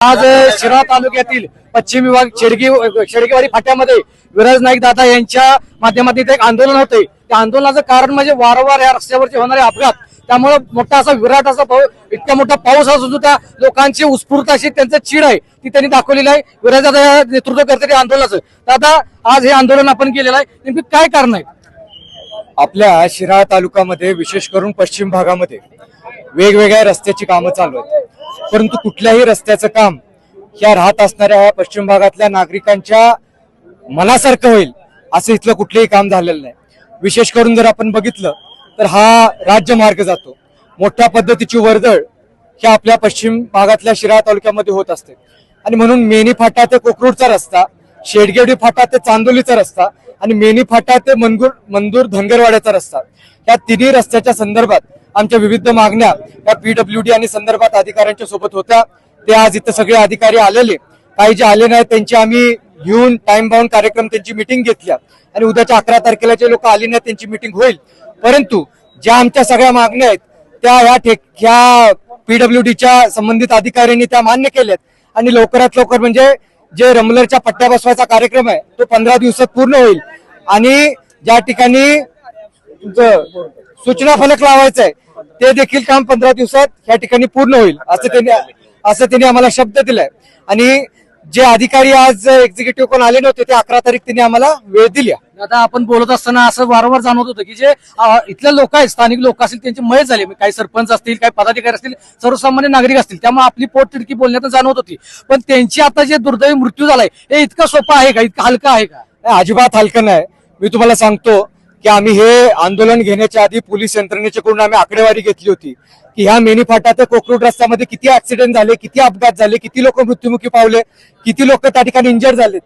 आज शिरा तालुक्यातील पश्चिम विभाग शेडगी शेडगेवाडी फाट्यामध्ये विराज नाईक दादा यांच्या माध्यमातून इथे एक आंदोलन होते त्या आंदोलनाचं कारण म्हणजे वारंवार या रस्त्यावरचे होणारे अपघात. त्यामुळे मोठा असा विराट असा इतका मोठा पाऊस असून त्या लोकांची उत्स्फूर्त अशी त्यांचं चीड आहे ती त्यांनी दाखवलेली आहे. विराज दादा या नेतृत्व करते या आंदोलनाचं. दादा आज हे आंदोलन आपण केलेलं आहे. नेमकी काय कारण आहे? आपल्या शिराळा तालुक्यामध्ये विशेष करून पश्चिम भागामध्ये वेगवेगळ्या रस्त्याची कामं चालू आहेत. परंतु कुठल्याही रस्त्याचं काम ह्या राहत असणाऱ्या पश्चिम भागातल्या नागरिकांच्या मनासारखं होईल असं इथलं कुठलंही काम झालेलं नाही. विशेष करून जर आपण बघितलं तर हा राज्यमार्ग जातो. मोठ्या पद्धतीची वर्दळ ह्या आपल्या पश्चिम भागातल्या शिराळा तालुक्यामध्ये होत असते. आणि म्हणून मेनी फाटा ते कोकरूडचा रस्ता शेडगेवडी फाटा ते चांदोलीचा रस्ता आणि मेनी फाटा ते मंदूर मंदूर धनगरवाड्याचा रस्ता. या तिन्ही रस्त्याच्या संदर्भात आमच्या विविध मागण्या या पीडब्ल्यूडी आणि संदर्भात अधिकाऱ्यांच्या सोबत होत्या. ते आज इथं सगळे अधिकारी आलेले. काही जे आले नाहीत त्यांची आम्ही घेऊन टाइम बाउंड कार्यक्रम त्यांची मिटिंग घेतल्या आणि उद्याच्या अकरा तारखेला जे लोक आले नाहीत त्यांची मिटिंग होईल. परंतु ज्या आमच्या सगळ्या मागण्या आहेत त्या ह्या ठेक ह्या पीडब्ल्यूडीच्या संबंधित अधिकाऱ्यांनी त्या मान्य केल्यात. आणि लवकरात लवकर म्हणजे जे रमलरच्या पट्ट्या बसवायचा कार्यक्रम आहे तो पंधरा दिवसात पूर्ण होईल. आणि ज्या ठिकाणी सूचना फलक लावायचा आहे ते देखील काम पंधरा दिवसात या ठिकाणी पूर्ण होईल असं त्यांनी असं त्यांनी आम्हाला शब्द दिलाय. आणि जे अधिकारी आज एक्झिक्युटिव्ह कोण आले नव्हते ते अकरा तारीख त्यांनी आम्हाला वेळ दिली आता आपण बोलत असताना असं वारंवार जाणवत होतं की जे अ, इथले लोक आहेत स्थानिक लोक असतील त्यांची मय झाली. काही सरपंच असतील काही पदाधिकारी असतील सर्वसामान्य नागरिक असतील त्यामुळे आपली पोट तिडकी बोलण्यात जाणवत होती. पण त्यांची आता जे दुर्दैवी मृत्यू झालाय हे इतकं सोपं आहे का? इतकं हलकं आहे का? अजिबात हलकं नाही. मी तुम्हाला सांगतो की आम्ही हे आंदोलन घेण्याच्या आधी पोलीस यंत्रणेच्याकडून आम्ही आकडेवारी घेतली होती की ह्या मेनी फाटा ते कोकरूड रस्त्यामध्ये किती ऍक्सिडेंट झाले किती अपघात झाले किती लोक मृत्युमुखी पावले किती लोक त्या ठिकाणी इंजर झालेत.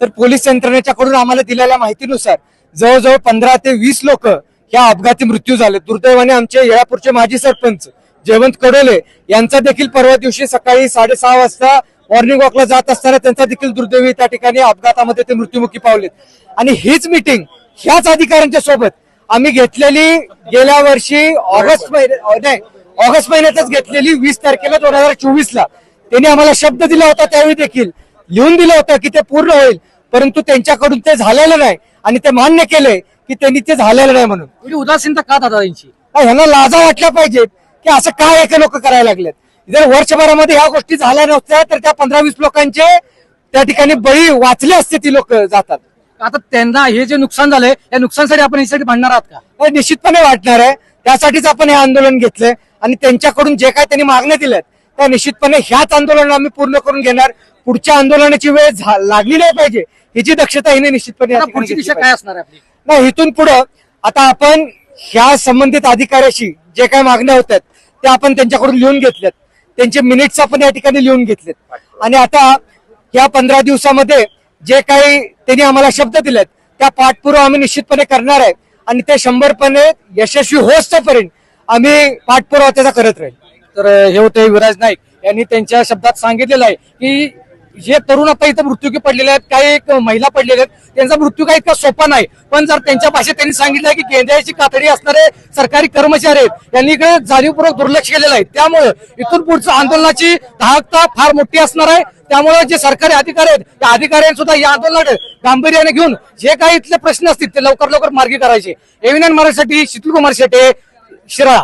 तर पोलीस यंत्रणेच्याकडून आम्हाला दिलेल्या माहितीनुसार जवळजवळ पंधरा ते वीस लोक ह्या अपघाती मृत्यू झाले दुर्दैवाने आमचे येळापूरचे माजी सरपंच जयवंत कडोले यांचा देखील परवा दिवशी सकाळी साडेसहा वाजता मॉर्निंग वॉकला जात असताना त्यांचा देखील दुर्दैवी त्या ठिकाणी अपघातामध्ये ते मृत्युमुखी पावलेत. आणि हीच मिटिंग ह्याच अधिकाऱ्यांच्या सोबत आम्ही घेतलेली गेल्या वर्षी ऑगस्ट महिन्यात नाही ऑगस्ट महिन्यातच घेतलेली वीस तारखेला दोन हजार चोवीस ला त्यांनी आम्हाला शब्द दिला होता त्यावेळी देखील. लिहून दिलं होतं की ते पूर्ण होईल परंतु त्यांच्याकडून ते झालेलं नाही आणि ते मान्य केलंय की त्यांनी ते झालेलं नाही म्हणून. उदासीनता का दादा यांची? ह्यांना लाजा वाटल्या पाहिजेत की असं काय एका लोक करायला लागलेत. जर वर्षभरामध्ये ह्या गोष्टी झाल्या नसत्या तर त्या पंधरा वीस लोकांचे त्या ठिकाणी बळी वाचले असते ती लोक जातात. आता त्यांना हे जे नुकसान झालंय या नुकसानसाठी आपण यासाठी भांडणार आहात का? निश्चितपणे वाटणार आहे. त्यासाठीच आपण हे आंदोलन घेतलंय. आणि त्यांच्याकडून जे काय त्यांनी मागण्या दिल्यात त्या निश्चितपणे ह्याच आंदोलन आम्ही पूर्ण करून घेणार. पुढच्या आंदोलनाची वेळ लागली नाही पाहिजे. हिची दक्षता हिने निश्चितपणे पुढची दिशा. काय असणार आहे नाही इथून पुढं आता आपण ह्या संबंधित अधिकाऱ्याशी जे काही मागण्या होत्यात त्या आपण त्यांच्याकडून लिहून घेतल्यात. त्यांचे मिनिट्स आपण या ठिकाणी लिहून घेतलेत. आणि आता या पंधरा दिवसामध्ये जे काही त्यांनी आम्हाला शब्द दिलेत त्या पाठपुरावा आम्ही निश्चितपणे करणार आहे. आणि ते शंभरपणे यशस्वी होतपर्यंत आम्ही पाठपुरावा त्याचा करत राहील. तर हे होते विराज नाईक यांनी त्यांच्या शब्दात सांगितलेलं आहे की जे तरुण आता इथं मृत्यूकी पडलेले आहेत काही एक महिला पडलेल्या आहेत त्यांचा मृत्यू काही इतका सोपा नाही. पण जर त्यांच्या भाषेत त्यांनी सांगितलं की केंद्राची कातडी असणारे सरकारी कर्मचारी आहेत यांनी इकडे जाणीवपूर्वक दुर्लक्ष केलेलं आहे. त्यामुळे इथून पुढचं आंदोलनाची धाकता फार मोठी असणार आहे. त्यामुळे जे सरकारी अधिकारी आहेत त्या अधिकाऱ्यांनी सुद्धा या आंदोलनात गांभीर्याने घेऊन जे काही इथले प्रश्न असतील ते लवकर लवकर मार्गी करायचे. एव्हिनियन मराठीसाठी शितुल कुमार शेटे शिराळा.